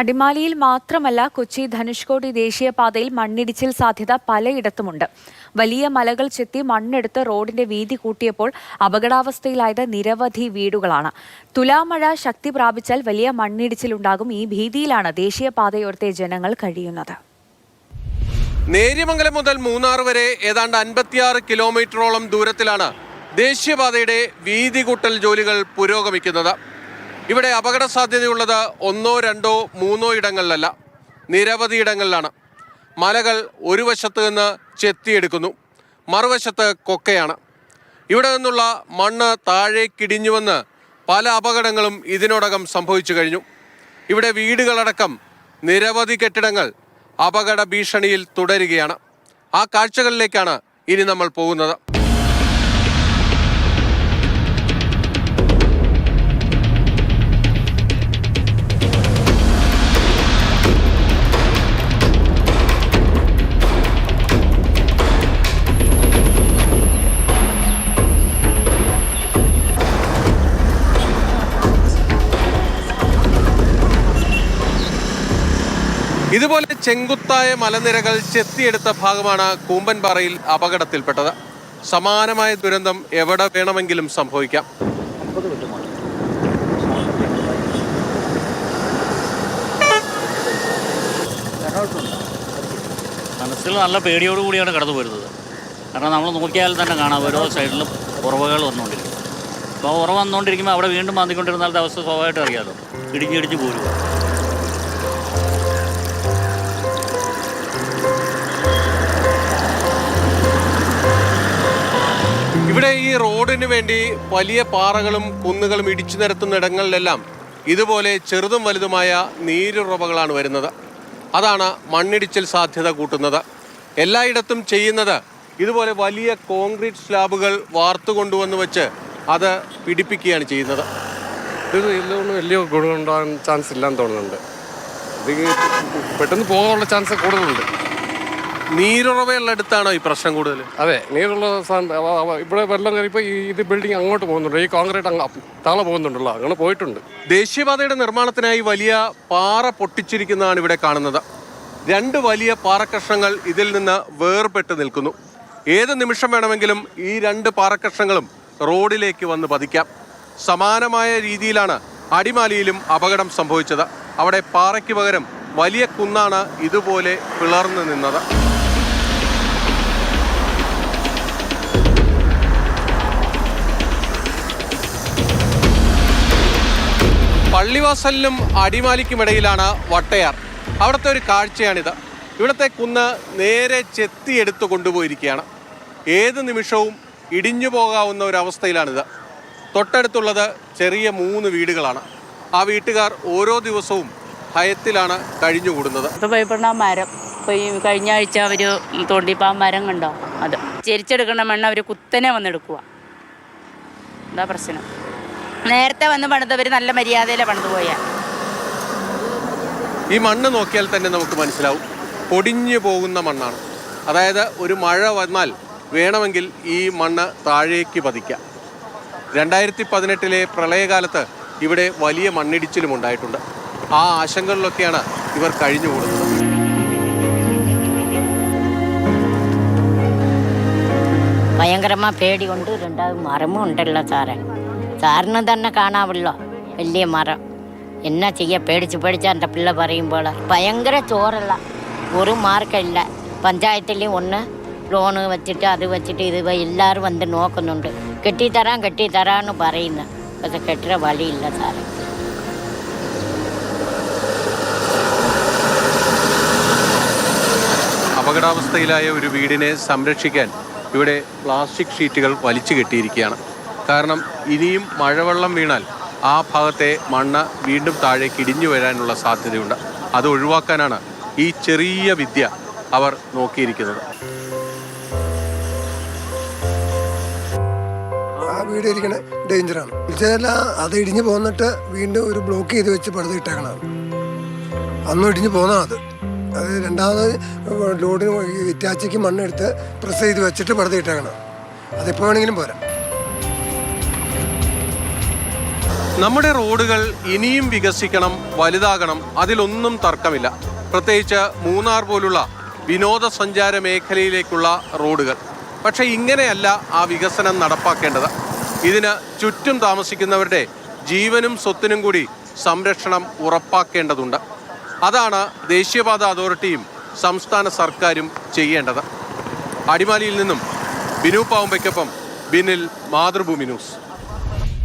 അടിമാലിയിൽ മാത്രമല്ല കൊച്ചി ധനുഷ്കോടി ദേശീയപാതയിൽ മണ്ണിടിച്ചിൽ സാധ്യത പലയിടത്തുമുണ്ട്. വലിയ മലകൾ ചെത്തി മണ്ണെടുത്ത് റോഡിന്റെ വീതി കൂട്ടിയപ്പോൾ അപകടാവസ്ഥയിലായത് നിരവധി വീടുകളാണ്. തുലാമഴ ശക്തി പ്രാപിച്ചാൽ വലിയ മണ്ണിടിച്ചിലുണ്ടാകും. ഈ ഭീതിയിലാണ് ദേശീയപാതയോരത്തെ ജനങ്ങൾ കഴിയുന്നത്. നേര്യമംഗലം മുതൽ മൂന്നാർ വരെ ഏതാണ്ട് അൻപത്തിയാറ് കിലോമീറ്ററോളം ദൂരത്തിലാണ് ദേശീയപാതയുടെ വീതി കൂട്ടൽ ജോലികൾ പുരോഗമിക്കുന്നത്. ഇവിടെ അപകട സാധ്യതയുള്ളത് ഒന്നോ രണ്ടോ മൂന്നോ ഇടങ്ങളിലല്ല. നിരവധി ഇടങ്ങളിലാണ്. മലകൾ ഒരു വശത്ത് നിന്ന് ചെത്തിയെടുക്കുന്നു. മറുവശത്ത് കൊക്കയാണ്. ഇവിടെ നിന്നുള്ള മണ്ണ് താഴേക്കിടിഞ്ഞുവെന്ന് പല അപകടങ്ങളും ഇതിനോടകം സംഭവിച്ചു കഴിഞ്ഞു. ഇവിടെ വീടുകളടക്കം നിരവധി കെട്ടിടങ്ങൾ അപകട ഭീഷണിയിൽ തുടരുകയാണ്. ആ കാഴ്ചകളിലേക്കാണ് ഇനി നമ്മൾ പോകുന്നത്. ഇതുപോലെ ചെങ്കുത്തായ മലനിരകൾ ചെത്തിയെടുത്ത ഭാഗമാണ് കൂമ്പൻപാറയിൽ അപകടത്തിൽപ്പെട്ടത്. സമാനമായ ദുരന്തം എവിടെ വേണമെങ്കിലും സംഭവിക്കാം. മനസ്സിൽ നല്ല പേടിയോട് കൂടിയാണ് കടന്നു വരുന്നത് കാരണം നമ്മൾ നോക്കിയാൽ തന്നെ കാണാം ഓരോ സൈഡിലും ഉറവകൾ വന്നുകൊണ്ടിരിക്കും അപ്പോൾ ഉറവ് വന്നുകൊണ്ടിരിക്കുമ്പോൾ അവിടെ വീണ്ടും മാന്തിക്കൊണ്ടിരുന്നാലത്തെ അവസ്ഥ സ്വാഭാവികമായിട്ട് അറിയാമല്ലോ ഇടിഞ്ഞിടിച്ച് പോരുക. ഇവിടെ ഈ റോഡിന് വേണ്ടി വലിയ പാറകളും കുന്നുകളും ഇടിച്ചു നിരത്തുന്ന ഇടങ്ങളിലെല്ലാം ഇതുപോലെ ചെറുതും വലുതുമായ നീരുറവകളാണ് വരുന്നത്. അതാണ് മണ്ണിടിച്ചിൽ സാധ്യത കൂട്ടുന്നത്. എല്ലായിടത്തും ചെയ്യുന്നത് ഇതുപോലെ വലിയ കോൺക്രീറ്റ് സ്ലാബുകൾ വാർത്തു കൊണ്ടുവന്ന് വെച്ച് അത് പിടിപ്പിക്കുകയാണ് ചെയ്യുന്നത്. ഇത് ഇതുകൊണ്ട് വലിയ ഗുണമുണ്ടാകാൻ ചാൻസ് ഇല്ലാന്ന് തോന്നുന്നുണ്ട്. പെട്ടെന്ന് പോകാനുള്ള ചാൻസ് കൂടുതലുണ്ട്. നീരുറവയുള്ള അടുത്താണോ ഈ പ്രശ്നം കൂടുതൽ? അതെ നീരുള്ള ഇവിടെ വെള്ളം കയറിയപ്പോൾ ഈ ഇത് ബിൽഡിംഗ് അങ്ങോട്ട് പോകുന്നുണ്ട്. ഈ കോൺക്രീറ്റ് അങ്ങ് താളെ പോകുന്നുണ്ടല്ലോ. അങ്ങനെ പോയിട്ടുണ്ട്. ദേശീയപാതയുടെ നിർമ്മാണത്തിനായി വലിയ പാറ പൊട്ടിച്ചിരിക്കുന്നതാണ് ഇവിടെ കാണുന്നത്. രണ്ട് വലിയ പാറക്കഷ്ണങ്ങൾ ഇതിൽ നിന്ന് വേർപെട്ട് നിൽക്കുന്നു. ഏത് നിമിഷം വേണമെങ്കിലും ഈ രണ്ട് പാറക്കഷ്ണങ്ങളും റോഡിലേക്ക് വന്ന് പതിക്കാം. സമാനമായ രീതിയിലാണ് അടിമാലിയിലും അപകടം സംഭവിച്ചത്. അവിടെ പാറയ്ക്ക് പകരം വലിയ കുന്നാണ് ഇതുപോലെ പിളർന്നു നിന്നത്. പള്ളിവാസലിനും അടിമാലിക്കുമിടയിലാണ് വട്ടയാർ. അവിടുത്തെ ഒരു കാഴ്ചയാണിത്. ഇവിടുത്തെ കുന്ന് നേരെ ചെത്തിയെടുത്ത് കൊണ്ടുപോയിരിക്കുകയാണ്. ഏത് നിമിഷവും ഇടിഞ്ഞു പോകാവുന്ന ഒരവസ്ഥയിലാണിത്. തൊട്ടടുത്തുള്ളത് ചെറിയ മൂന്ന് വീടുകളാണ്. ആ വീട്ടുകാർ ഓരോ ദിവസവും ഭയത്തിലാണ് കഴിഞ്ഞുകൂടുന്നത്. ഇപ്പൊ ഭയപ്പെടുന്ന ആ മരം. കഴിഞ്ഞ ആഴ്ച അവർ തോണ്ടിയപ്പോൾ ആ മരം കണ്ടോ? അത്. ചെരിച്ചെടുക്കണ മണ്ണ് അവർ കുത്തനെ വന്നെടുക്കുക എന്താ പ്രശ്നം? നേരത്തെ വന്ന് പണിതവർ നല്ല മര്യാദയിലെ പണിത് പോയാൽ ഈ മണ്ണ് നോക്കിയാൽ തന്നെ നമുക്ക് മനസ്സിലാവും. പൊടിഞ്ഞു പോകുന്ന മണ്ണാണ്. അതായത് ഒരു മഴ വന്നാൽ വേണമെങ്കിൽ ഈ മണ്ണ് താഴേക്ക് പതിക്കാം. രണ്ടായിരത്തി പതിനെട്ടിലെ പ്രളയകാലത്ത് ഇവിടെ വലിയ മണ്ണിടിച്ചിലും ഉണ്ടായിട്ടുണ്ട്. ആ ആശങ്കകളിലൊക്കെയാണ് ഇവർ കഴിഞ്ഞു കൂടുന്നത്. ഭയങ്കരമായ പേടി കൊണ്ട് രണ്ടാമത് മരമുണ്ടല്ലോ സാറേ. സാറിന് തന്നെ കാണാമല്ലോ. വലിയ മരം. എന്നാ ചെയ്യ? പേടിച്ച് പേടിച്ച് എന്റെ പിള്ള പറയുമ്പോൾ. ഭയങ്കര ചോറല്ല ഒരു മാർക്കില്ല പഞ്ചായത്തിൽ ഒന്ന് ലോണ് വെച്ചിട്ട് അത് വെച്ചിട്ട് ഇത് എല്ലാവരും വന്ന് നോക്കുന്നുണ്ട്. കെട്ടിത്തരാം കെട്ടിത്തരാന്ന് പറയുന്നു. പക്ഷെ കെട്ടിട വഴിയില്ല സാറേ. അപകടാവസ്ഥയിലായ ഒരു വീടിനെ സംരക്ഷിക്കാൻ ഇവിടെ പ്ലാസ്റ്റിക് ഷീറ്റുകൾ വലിച്ചു കെട്ടിയിരിക്കുകയാണ്. കാരണം ഇനിയും മഴവെള്ളം വീണാൽ ആ ഭാഗത്തെ മണ്ണ് വീണ്ടും താഴേക്ക് ഇടിഞ്ഞു വരാനുള്ള സാധ്യതയുണ്ട്. അത് ഒഴിവാക്കാനാണ് ഈ ചെറിയ വിദ്യ അവർ നോക്കിയിരിക്കുന്നത്. വീട് ഇരിക്കണ ഡേഞ്ചറാണ് ചില അത് ഇടിഞ്ഞു പോന്നിട്ട് വീണ്ടും ഒരു ബ്ലോക്ക് ചെയ്ത് വെച്ച് പടുത് ഇട്ടേക്കണം അന്നും ഇടിഞ്ഞു പോന്നാ അത്. അത് രണ്ടാമത് ലോഡിന് വിറ്റാച്ചയ്ക്ക് മണ്ണെടുത്ത് പ്രസ് ചെയ്ത് വെച്ചിട്ട് പടുത് ഇട്ടേക്കണം അതിപ്പോൾ വേണമെങ്കിലും പോരാ. നമ്മുടെ റോഡുകൾ ഇനിയും വികസിക്കണം വലുതാകണം. അതിലൊന്നും തർക്കമില്ല. പ്രത്യേകിച്ച് മൂന്നാർ പോലുള്ള വിനോദസഞ്ചാര മേഖലയിലേക്കുള്ള റോഡുകൾ. പക്ഷേ ഇങ്ങനെയല്ല ആ വികസനം നടപ്പാക്കേണ്ടത്. ഇതിന് ചുറ്റും താമസിക്കുന്നവരുടെ ജീവനും സ്വത്തിനും കൂടി സംരക്ഷണം ഉറപ്പാക്കേണ്ടതുണ്ട്. അതാണ് ദേശീയപാത അതോറിറ്റിയും സംസ്ഥാന സർക്കാരും ചെയ്യേണ്ടത്. അടിമാലിയിൽ നിന്നും ബിനു പാവുമ്പയ്ക്കൊപ്പം ബിനിൽ മാതൃഭൂമി ന്യൂസ്.